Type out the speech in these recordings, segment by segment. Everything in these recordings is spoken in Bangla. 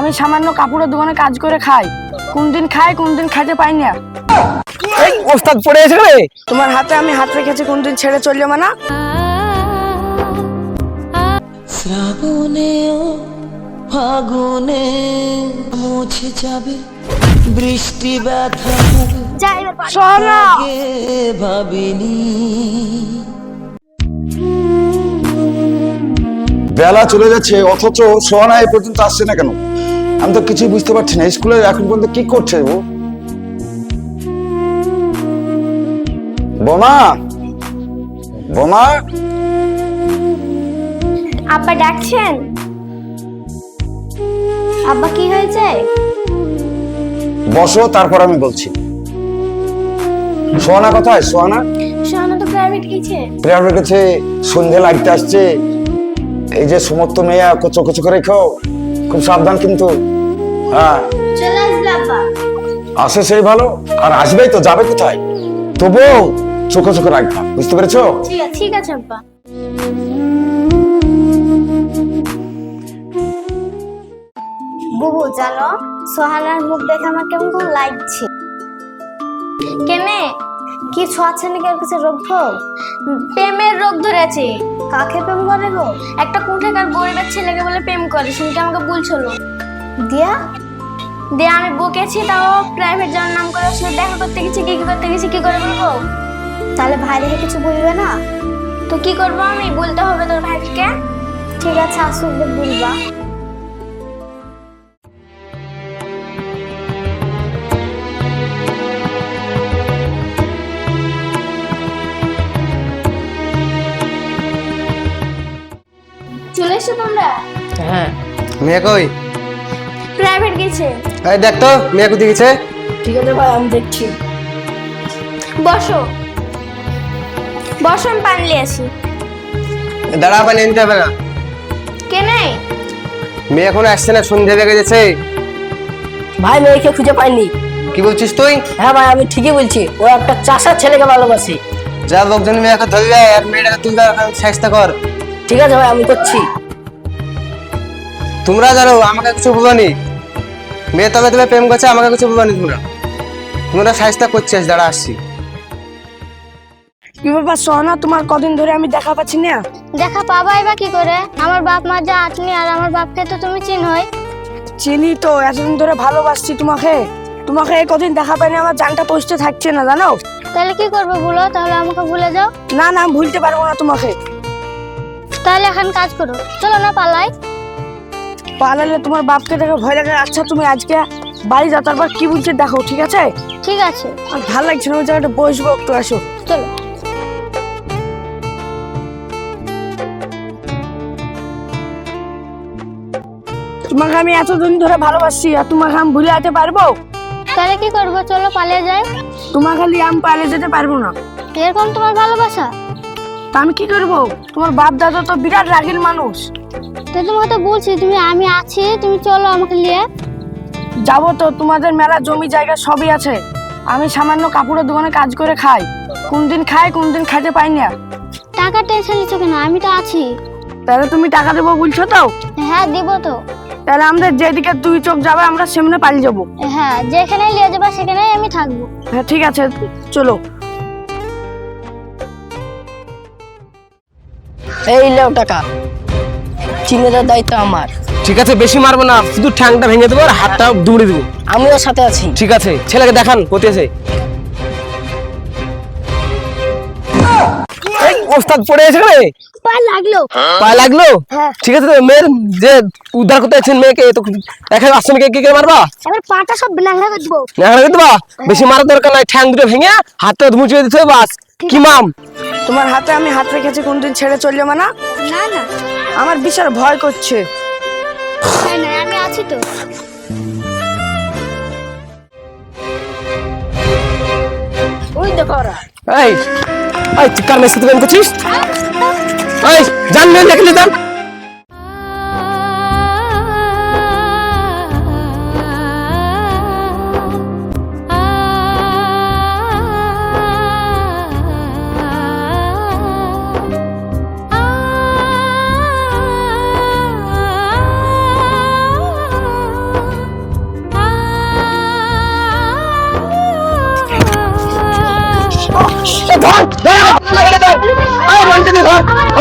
আমি সামান্য কাপড়ের দোকানে কাজ করে খাই। কোন দিন খাই কোন দিন খাইতে পাই না। ওস্তাদ পড়ে গেছে রে। তোমার হাতে আমি হাত রেখেছি কোন দিন ছেড়ে চললে মানা। শ্রাবণে ফাগুনে মুছে যাবে। বৃষ্টি ব্যথা ভাবিনি। বেলা চলে যাচ্ছে অথচ সোহানা এই পর্যন্ত আসছে না কেন? আমি তো কিছুই বুঝতে পারছি না। স্কুলে এখন পর্যন্ত কি করছে ও? বোমা! বোমা! আব্বা ডাকছেন? আব্বা কি হয়েছে? বসো তারপর আমি বলছি। সোহানা কোথায়? সোহানা? সোহানা তো প্রাইভেট গেছে। প্রেয়ারের কাছে সন্ধে লাগতে আসছে। এই যে সমস্ত মেয়ে কচো কচো করে খাও। খুব সাবধান কিন্তু। হ্যাঁ। আসে সেই ভালো। আর আসবেই তো যাবে কোথায়? তবুও চোখে চোখে রাখবা বুঝতে পেরেছ? ঠিক আছে। আব্বা বুবু জানো সোহানার মুখ দেখে আমার কেমন কেমন লাগছে। কেনে কিছু আছে নাকি আর কাছে রোগ ফোগ প্রেমের রোগ ধরেছে। কাকে প্রেম করে গো? একটা কুঠেকার গরিবের ছেলেকে বলে প্রেম করে শুনকে আমাকে বলছিল দিয়া? দিয়ে, আমি বকেছি, তাও প্রাইভেট যাওয়ার নাম করে সাথে দেখা করতে গেছি কি কি করতে গেছি, কি করে বলব? তাহলে ভাই দেখে কিছু বলবে না? তো কি করব আমি? বলতে হবে তোর ভাইকে। ঠিক আছে, আসুক, বলবা। চলে এসো তোমরা। হ্যাঁ। মেয়ে কই? প্রাইভেট গেছে। এই দেখ তো মেয়ে কোথায় গেছে? ঠিক আছে ভাই আমি দেখছি। বসো। বসো আমি পানি নিয়ে আসি। দাঁড়া পানি আনতে হবে না। কে নেই? মেয়ে এখন আসছে না সন্ধে লেগে গেছে। ভাই মেয়েকে খুঁজে পাইনি। কি বলছিস তুই? হ্যাঁ ভাই আমি ঠিকই বলছি ও একটা চাষার ছেলেকে ভালোবাসে। যা লোকজন মেয়েকে ধরবে আর মেয়েটাকে তুই চেষ্টা কর। ঠিক আছে ভাই আমি করছি। তোমরা জানো আমাকে কিছু বলনি মেয়ে তবে তবে প্রেম করছে আমাকে কিছু বলনি তোমরা। তোমরা চেষ্টা করছিস দাঁড়া আসছি। কি ব্যাপার সোহানা তোমার কদিন ধরে আমি দেখা পাচ্ছি না? দেখা পাবাই বা কি করে? আমার বাপ মা যা আটনি আর আমার বাপকে তো তুমি চিনই। চিনি তো এতদিন ধরে ভালোবাসছি তোমাকে। তোমাকে এই কদিন দেখা পাইনি আমার জানটা পৌঁছতে থাকছে না জানো? তাহলে কি করব বলো? তাহলে আমাকে ভুলে যাও। না না ভুলতে পারব না তোমাকে। তাহলে এখন কাজ করো। চলো না পালাই। পালালে তোমার বাপকে দেখে ভয় লাগে। আচ্ছা তুমি আজকে বাড়ি যাও তারপর কি বলছে দেখো ঠিক আছে? ঠিক আছে। আর ভালো লাগছে না ওই জায়গাটা বসবো একটু আসো। চলো। তোমাকে আমি এতদিন ধরে ভালোবাসছি আর তোমাকে আমি ভুলে যেতে পারব? তাহলে কি করব? চলো পালিয়ে যাই। তোমার খালি আমি পালিয়ে যেতে পারব না। এরকম তোমার ভালোবাসা? তা আমি কি করব? তোমার বাপ দাদা তো বিরাট রাগের মানুষ। তো তোমাকে তো বলছি তুমি আমি আছি তুমি চলো আমাকে নিয়ে। যাব তো তোমাদের মেলা জমি জায়গা সবই আছে। আমি সামান্য কাপড়ের দোকানে কাজ করে খাই। কোন দিন খাই কোন দিন খাইতে পাই না। টাকা টেনশন নিচ্ছ কেন? আমি তো আছি। তাহলে তুমি টাকা দেবো বলছো তো? হ্যাঁ দিব তো। তাহলে আমাদের যেদিকে দুই চোখ যাবে আমরা সেমনে পালিয়ে যাব। হ্যাঁ যেখানে নিয়ে যাবা সেখানেই আমি থাকব। হ্যাঁ ঠিক আছে চলো। এই লেও টাকা। চিনে দেওয়ার দায়িত্ব আমার। ঠিক আছে বেশি মারবো না শুধু ঠ্যাংটা ভেঙে দেবো আর হাতটা দৌড়ে দেবো। আমিও সাথে আছি। ঠিক আছে ছেলেকে দেখান কোথায় আছে? এই ওস্তাদ পড়ে গেছে রে পায়ে লাগল। পায়ে লাগল? হ্যাঁ। ঠিক আছে তো মেয়ের যে উদ্ধার করতে আছেন মেয়েকে তো দেখা আসছে মেয়েকে কি মারবা? এবার পাটা সব নাঙ্গা করে দেবো। দেখা করে দেবা? বেশি মারার দরকার নাই ঠ্যাং দুটো ভেঙে হাতটা দিতে হবে বাস। কি মাম? তোমার হাতে আমি হাত রেখেছি কোনদিন ছেড়ে চললে মানা? না না। আমার বিশাল ভয় করছে। হ্যাঁ আমি আছি তো। ওই দেখো এই এই চিৎকার মেসে তুমি করছিস? এই জান মেয়ে দেখলি জান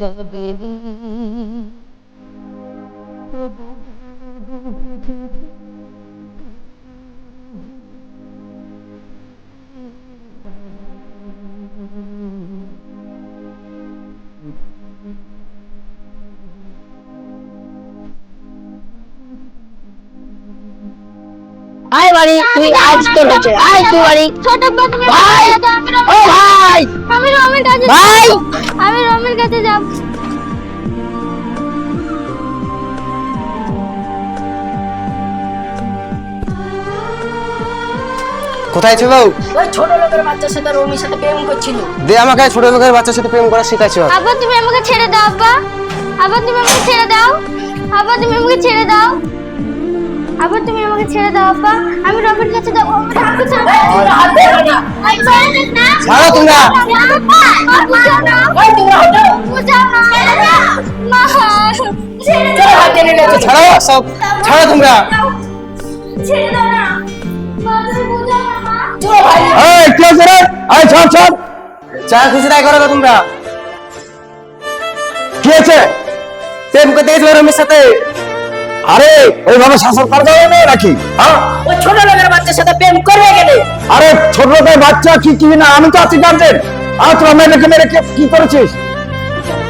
ভাবিনি বাড়ি তুই আজ তোর আয় তুই বাড়ি ছোট ভাই! ও ভাই। আমি রমের কাছে ভাই! আমি রমের কাছে যাব। কোথায় ছিল ওই ছোট লোকের বাচ্চার সাথে রমির সাথে প্রেম করছিল। দে আমাকে ছোট লোকের বাচ্চার সাথে প্রেম করা শিখাচ্ছ আব্বা তুমি আমাকে ছেড়ে দাও আব্বা। আব্বা তুমি আমাকে ছেড়ে দাও। আব্বা তুমি আমাকে ছেড়ে দাও। আব্বা তুমি আমাকে ছেড়ে দাও আব্বা আমি রমের কাছে যাব আমাকে ছেড়ে দাও হাত ধরো না। আমি ছেড়ে না ছাড়ো তোমরা। মা, বুঝাও না ওই তোমরা হটো বুঝাও না ছেড়ে দাও সব ছাড়ো তোমরা ছেড়ে না খুশি তাই করো তোমরা কি আছে প্রেম করতে গেছিল রমের সাথে আরে ওইভাবে শাসন করা যাবে না নাকি? হ্যাঁ? ওই ছোট লোকের বাচ্চার সাথে প্রেম করবে গেলে আরে ছোট লোকের বাচ্চা কি কি না? আমি তো আছি গার্জেন। আর তোরা মেয়ে রেখে মেরে কি করেছিস?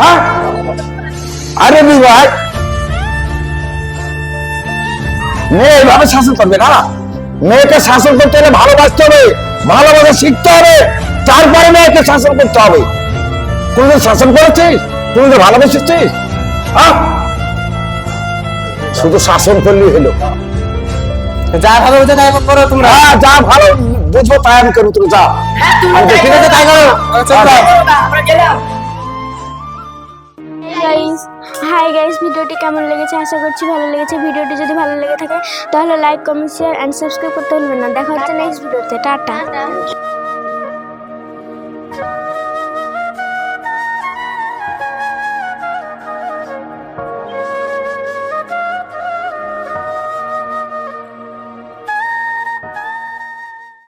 হ্যাঁ? আরে ভাই। মেয়ে এইভাবে শাসন করবে না? মেয়েকে শাসন করতে হলে ভালোবাসতে হবে ভালোবাসা শিখতে হবে। তারপরে মেয়েকে শাসন করতে হবে। কোনদিন শাসন করেছিস কোনদিন ভালোবেসেছিস হ্যাঁ? শুধু শাসন করলেই হলো। যা ভালো বুঝে তাই করো তোমরা। হ্যাঁ যা ভালো বুঝব তাই আমি করব তুমি যা। হ্যাঁ ঠিক আছে তাই করো। চল যাও। আমরা গেলাম। গাইস হাই গাইস ভিডিওটি কেমন লেগেছে? আশা করছি ভালো লেগেছে। ভিডিওটি যদি ভালো লেগে থাকে তাহলে like comment share and subscribe করতে ভুলবেন না। দেখা হচ্ছে নেক্সট ভিডিওতে। টাটা।